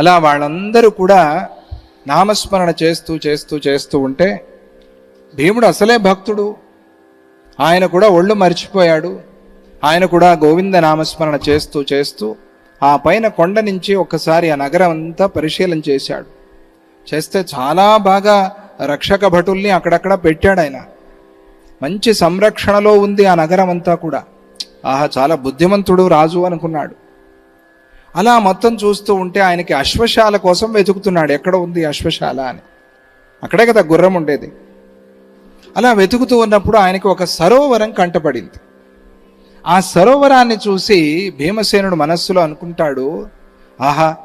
అలా వాళ్ళందరూ కూడా నామస్మరణ చేస్తూ చేస్తూ చేస్తూ ఉంటే భీముడు అసలే భక్తుడు. ఆయన కూడా ఒళ్ళు మర్చిపోయాడు. ఆయన కూడా గోవింద నామస్మరణ చేస్తూ చేస్తూ ఆ పైన కొండ నుంచి ఒక్కసారి ఆ నగరం అంతా పరిశీలన చేశాడు. చేస్తే చాలా బాగా రక్షక భటుల్ని అక్కడక్కడ పెట్టాడు ఆయన. మంచి సంరక్షణలో ఉంది ఆ నగరం అంతా కూడా. ఆహా చాలా బుద్ధిమంతుడు రాజు అనుకున్నాడు. అలా మొత్తం చూస్తూ ఉంటే ఆయనకి అశ్వశాల కోసం వెతుకుతున్నాడు. ఎక్కడ ఉంది అశ్వశాల అని. అక్కడే కదా గుర్రం ఉండేది. అలా వెతుకుతూ ఉన్నప్పుడు ఆయనకి ఒక సరోవరం కంటపడింది. ఆ సరోవరాన్ని చూసి భీమసేనుడు మనస్సులో అనుకుంటాడు ఆహా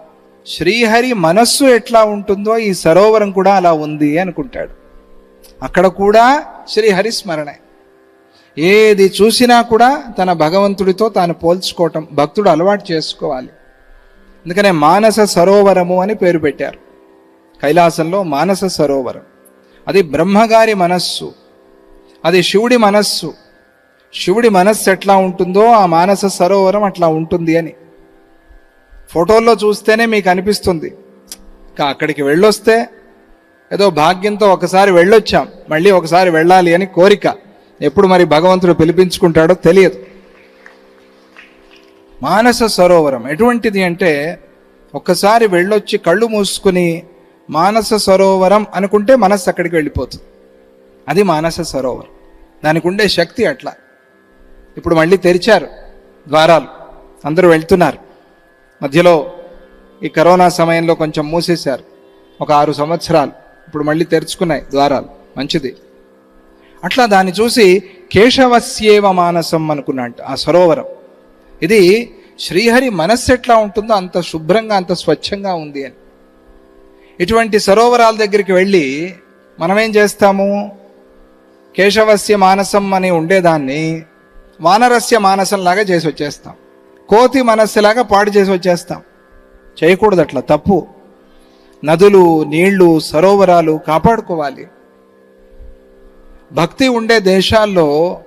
శ్రీహరి మనస్సు ఎట్లా ఉంటుందో ఈ సరోవరం కూడా అలా ఉంది అనుకుంటాడు. అక్కడ కూడా శ్రీహరి స్మరణే. ఏది చూసినా కూడా తన భగవంతుడితో తాను పోల్చుకోవటం భక్తుడు అలవాటు చేసుకోవాలి. అందుకనే మానస సరోవరము అని పేరు పెట్టారు. కైలాసంలో మానస సరోవరం. అది బ్రహ్మగారి మనస్సు. అది శివుడి మనస్సు. శివుడి మనస్సు ఎట్లా ఉంటుందో ఆ మానస సరోవరం అట్లా ఉంటుంది అని. ఫోటోల్లో చూస్తేనే మీకు అనిపిస్తుంది. ఇంకా అక్కడికి వెళ్ళొస్తే ఏదో భాగ్యంతో ఒకసారి వెళ్ళొచ్చాం. మళ్ళీ ఒకసారి వెళ్ళాలి అని కోరిక. ఎప్పుడు మరి భగవంతుడు పిలిపించుకుంటాడో తెలియదు. మానస సరోవరం. ఎటువంటిది అంటే ఒక్కసారి వెళ్ళొచ్చి కళ్ళు మూసుకుని మానస సరోవరం అనుకుంటే మనస్సు అక్కడికి వెళ్ళిపోతుంది. అది మానస సరోవరం. దానికి ఉండే శక్తి అట్లా. ఇప్పుడు మళ్ళీ తెరిచారు ద్వారాలు. అందరూ వెళ్తున్నారు. మధ్యలో ఈ కరోనా సమయంలో కొంచెం మూసేశారు. ఒక ఆరు సంవత్సరాలు. ఇప్పుడు మళ్ళీ తెరుచుకున్నాయి ద్వారాలు. మంచిది. అట్లా దాన్ని చూసి కేశవస్యేవ మానసం అనుకున్నాడు ఆ సరోవరం. ఇది శ్రీహరి మనస్సు ఎట్లా ఉంటుందో అంత శుభ్రంగా అంత స్వచ్ఛంగా ఉంది అని. ఇటువంటి సరోవరాల దగ్గరికి వెళ్ళి మనమేం చేస్తాము? కేశవస్య మానసం అని ఉండేదాన్ని వానరస్య మానసంలాగా చేసి వచ్చేస్తాం. కోతి మనస్సులాగా పాడు చేసి వచ్చేస్తాం. చేయకూడదు అట్లా తప్పు. నదులు నీళ్ళు సరోవరాలు కాపాడుకోవాలి. భక్తి ఉండే దేశాల్లో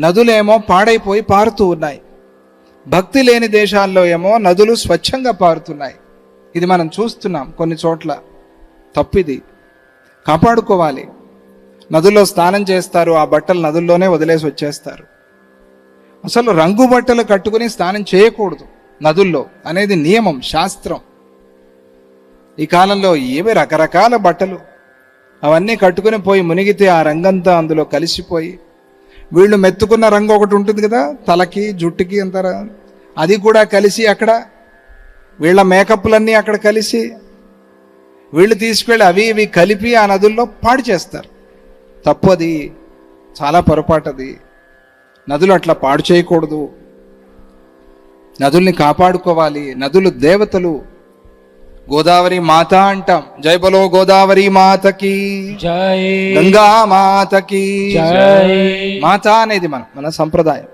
నదులేమో పాడైపోయి పారుతూ ఉన్నాయి. భక్తి లేని దేశాల్లో ఏమో నదులు స్వచ్ఛంగా పారుతున్నాయి. ఇది మనం చూస్తున్నాం కొన్ని చోట్ల. తప్పిది. కాపాడుకోవాలి. నదుల్లో స్నానం చేస్తారు ఆ బట్టలు నదుల్లోనే వదిలేసి వచ్చేస్తారు. అసలు రంగు బట్టలు కట్టుకుని స్నానం చేయకూడదు నదుల్లో అనేది నియమం శాస్త్రం. ఈ కాలంలో ఏవి రకరకాల బట్టలు? అవన్నీ కట్టుకుని పోయి మునిగితే ఆ రంగంతా అందులో కలిసిపోయి వీళ్ళు మెత్తుకున్న రంగు ఒకటి ఉంటుంది కదా తలకి జుట్టుకి అంత అది కూడా కలిసి అక్కడ వీళ్ళ మేకప్లన్నీ అక్కడ కలిసి వీళ్ళు తీసుకెళ్ళి అవి ఇవి కలిపి ఆ నదుల్లో పాడు చేస్తారు. తప్పు అది చాలా పొరపాటు అది. నదులు అట్లా పాడు చేయకూడదు. నదుల్ని కాపాడుకోవాలి. నదులు దేవతలు గోదావరి మాత అంటాం. జై బలో గోదావరి మాతకి. జై గంగా మాతకి. జై మాత అనేది మనం మన సంప్రదాయం.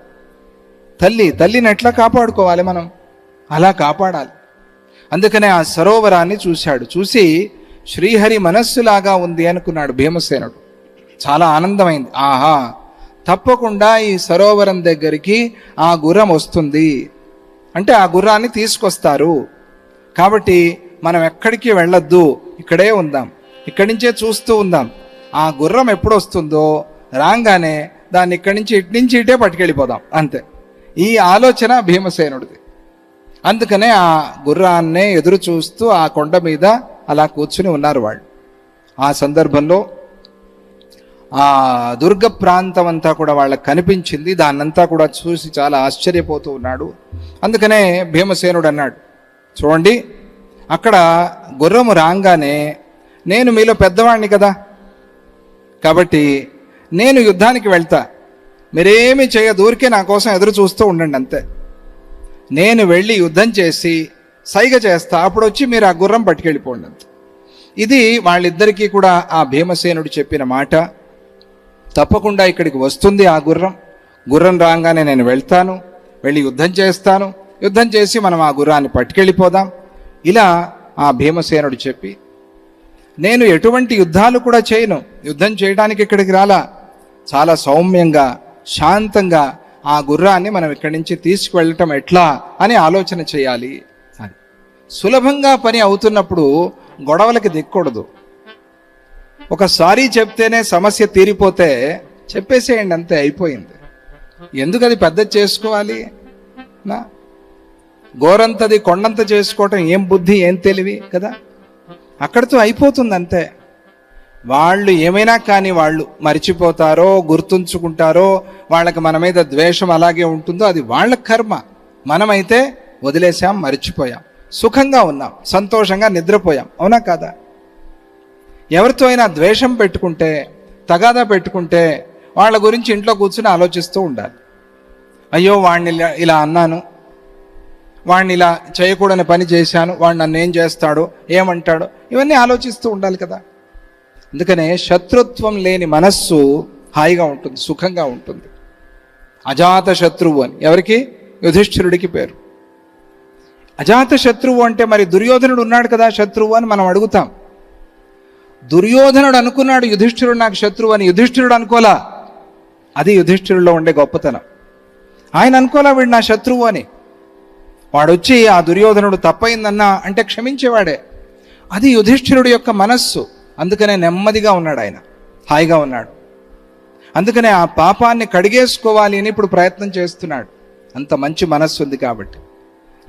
తల్లి తల్లిని ఎట్లా కాపాడుకోవాలి మనం? అలా కాపాడాలి. అందుకనే ఆ సరోవరాన్ని చూశాడు. చూసి శ్రీహరి మనస్సులాగా ఉంది అనుకున్నాడు భీమసేనుడు. చాలా ఆనందమైంది. ఆహా తప్పకుండా ఈ సరోవరం దగ్గరికి ఆ గుర్రం వస్తుంది. అంటే ఆ గుర్రాన్ని తీసుకొస్తారు. కాబట్టి మనం ఎక్కడికి వెళ్ళొద్దు ఇక్కడే ఉందాం ఇక్కడి నుంచే చూస్తూ ఉందాం. ఆ గుర్రం ఎప్పుడు వస్తుందో రాగానే దాన్ని ఇక్కడి నుంచి ఇటు నుంచి ఇటే పట్టుకెళ్ళిపోదాం అంతే. ఈ ఆలోచన భీమసేనుడిది. అందుకనే ఆ గుర్రాన్నే ఎదురు చూస్తూ ఆ కొండ మీద అలా కూర్చుని ఉన్నారు వాళ్ళు. ఆ సందర్భంలో ఆ దుర్గ ప్రాంతం అంతా కూడా వాళ్ళకి కనిపించింది. దాన్నంతా కూడా చూసి చాలా ఆశ్చర్యపోతూ ఉన్నాడు. అందుకనే భీమసేనుడు అన్నాడు చూడండి అక్కడ గుర్రము రాగానే నేను మీలో పెద్దవాడిని కదా? కాబట్టి నేను యుద్ధానికి వెళ్తా. మీరేమి చేయదు ఊరికే నా కోసం ఎదురు చూస్తూ ఉండండి అంతే. నేను వెళ్ళి యుద్ధం చేసి సైగ చేస్తా అప్పుడు వచ్చి మీరు ఆ గుర్రం పట్టుకెళ్ళిపోండి అంతే. ఇది వాళ్ళిద్దరికీ కూడా ఆ భీమసేనుడు చెప్పిన మాట. తప్పకుండా ఇక్కడికి వస్తుంది ఆ గుర్రం. గుర్రం రాగానే నేను వెళ్తాను వెళ్ళి యుద్ధం చేస్తాను. యుద్ధం చేసి మనం ఆ గుర్రాన్ని పట్టుకెళ్ళిపోదాం. ఇలా ఆ భీమసేనుడు చెప్పి నేను ఎటువంటి యుద్ధాలు కూడా చేయను. యుద్ధం చేయడానికి ఇక్కడికి రాలా. చాలా సౌమ్యంగా శాంతంగా ఆ గుర్రాన్ని మనం ఇక్కడి నుంచి తీసుకువెళ్ళటం ఎట్లా అని ఆలోచన చేయాలి. అని. సులభంగా పని అవుతున్నప్పుడు గొడవలకి దిక్కూడదు. ఒకసారి చెప్తేనే సమస్య తీరిపోతే చెప్పేసేయండి అంతే అయిపోయింది. ఎందుకు అది పెద్ద చేసుకోవాలి? నా గోరంతది కొండంత చేసుకోవటం ఏం బుద్ధి ఏం తెలివి కదా? అక్కడితో అయిపోతుంది అంతే వాళ్ళు ఏమైనా కానీ వాళ్ళు మర్చిపోతారో గుర్తుంచుకుంటారో వాళ్ళకి మన మీద ద్వేషం అలాగే ఉంటుందో అది వాళ్ళ కర్మ. మనమైతే వదిలేసాం మర్చిపోయాం. సుఖంగా ఉన్నాం సంతోషంగా నిద్రపోయాం. అవునా కాదా? ఎవరితో అయినా ద్వేషం పెట్టుకుంటే తగాదా పెట్టుకుంటే వాళ్ళ గురించి ఇంట్లో కూర్చుని ఆలోచిస్తూ ఉండాలి. అయ్యో వాడిని ఇలా- ఇలా అన్నాను వాడిని ఇలా చేయకూడని పని చేశాను వాడు నన్ను ఏం చేస్తాడో ఏమంటాడో ఇవన్నీ ఆలోచిస్తూ ఉండాలి కదా. అందుకనే శత్రుత్వం లేని మనస్సు హాయిగా ఉంటుంది సుఖంగా ఉంటుంది. అజాత శత్రువు అని. ఎవరికి? యుధిష్ఠిరుడికి పేరు. అజాత శత్రువు అంటే మరి దుర్యోధనుడు ఉన్నాడు కదా శత్రువు అని మనం అడుగుతాం. దుర్యోధనుడు అనుకున్నాడు యుధిష్ఠిరుడు నాకు శత్రువు అని. యుధిష్ఠిరుడు అనుకోలా? అది యుధిష్ఠిరుడిలో ఉండే గొప్పతనం. ఆయన అనుకోలా వీడు నా శత్రువు అని. వాడొచ్చి ఆ దుర్యోధనుడు తప్పైందన్నా అంటే క్షమించేవాడే. అది యుధిష్ఠిరుడి యొక్క మనస్సు. అందుకనే నెమ్మదిగా ఉన్నాడు ఆయన. హాయిగా ఉన్నాడు. అందుకనే ఆ పాపాన్ని కడిగేసుకోవాలి అని ఇప్పుడు ప్రయత్నం చేస్తున్నాడు. అంత మంచి మనస్సు ఉంది కాబట్టి.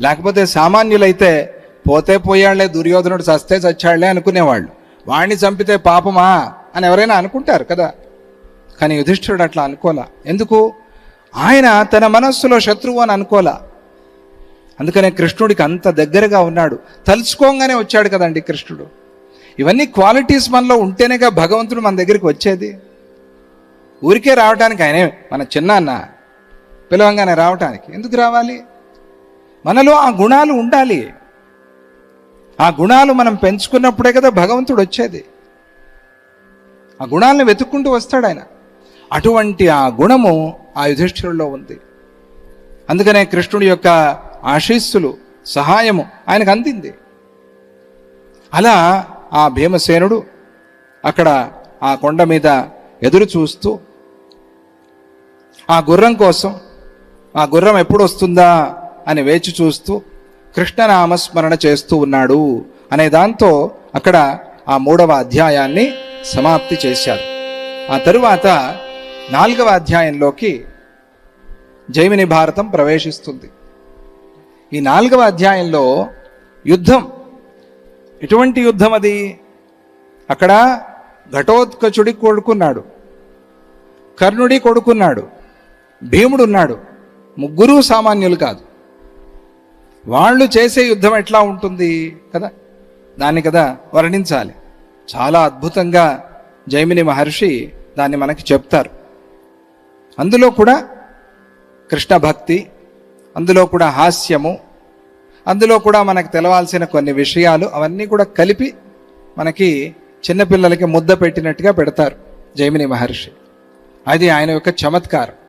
లేకపోతే సామాన్యులైతే పోతే పోయాళ్ళే దుర్యోధనుడు చస్తే చచ్చాళ్ళే అనుకునేవాళ్ళు. వాణ్ణి చంపితే పాపమా అని ఎవరైనా అనుకుంటారు కదా. కానీ యుధిష్ఠిరుడు అట్లా అనుకోలా. ఎందుకు? ఆయన తన మనస్సులో శత్రువు అని అనుకోలా. అందుకనే కృష్ణుడికి అంత దగ్గరగా ఉన్నాడు. తలుచుకోగానే వచ్చాడు కదండి కృష్ణుడు. ఇవన్నీ క్వాలిటీస్ మనలో ఉంటేనేగా భగవంతుడు మన దగ్గరికి వచ్చేది. ఊరికే రావటానికి ఆయనే మన చిన్న అన్న పిలవంగానే రావటానికి. ఎందుకు రావాలి? మనలో ఆ గుణాలు ఉండాలి. ఆ గుణాలు మనం పెంచుకున్నప్పుడే కదా భగవంతుడు వచ్చేది. ఆ గుణాలను వెతుక్కుంటూ వస్తాడు ఆయన. అటువంటి ఆ గుణము ఆ యుధిష్ఠిరుల్లో ఉంది. అందుకనే కృష్ణుడి యొక్క ఆశీస్సులు సహాయము ఆయనకు అందింది. అలా ఆ భీమసేనుడు అక్కడ ఆ కొండ మీద ఎదురు చూస్తూ ఆ గుర్రం కోసం ఆ గుర్రం ఎప్పుడు వస్తుందా అని వేచి చూస్తూ కృష్ణనామస్మరణ చేస్తూ ఉన్నాడు. అనే దాంతో అక్కడ ఆ మూడవ అధ్యాయాన్ని సమాప్తి చేశారు. ఆ తరువాత నాలుగవ అధ్యాయంలోకి జైమిని భారతం ప్రవేశిస్తుంది. ఈ నాలుగవ అధ్యాయంలో యుద్ధం. ఎటువంటి యుద్ధం అది? అక్కడ ఘటోత్కచుడి కొడుకున్నాడు. కర్ణుడి కొడుకున్నాడు. భీముడు ఉన్నాడు ముగ్గురు సామాన్యులు కాదు. వాళ్ళు చేసే యుద్ధం ఎట్లా ఉంటుంది కదా? దాన్ని కదా వర్ణించాలి. చాలా అద్భుతంగా జైమిని మహర్షి దాన్ని మనకి చెప్తారు. అందులో కూడా కృష్ణ భక్తి అందులో కూడా హాస్యము అందులో కూడా మనకు తెలవాల్సిన కొన్ని విషయాలు అవన్నీ కూడా కలిపి మనకి చిన్నపిల్లలకి ముద్ద పెట్టినట్టుగా పెడతారు జైమిని మహర్షి. అది ఆయన యొక్క చమత్కారం.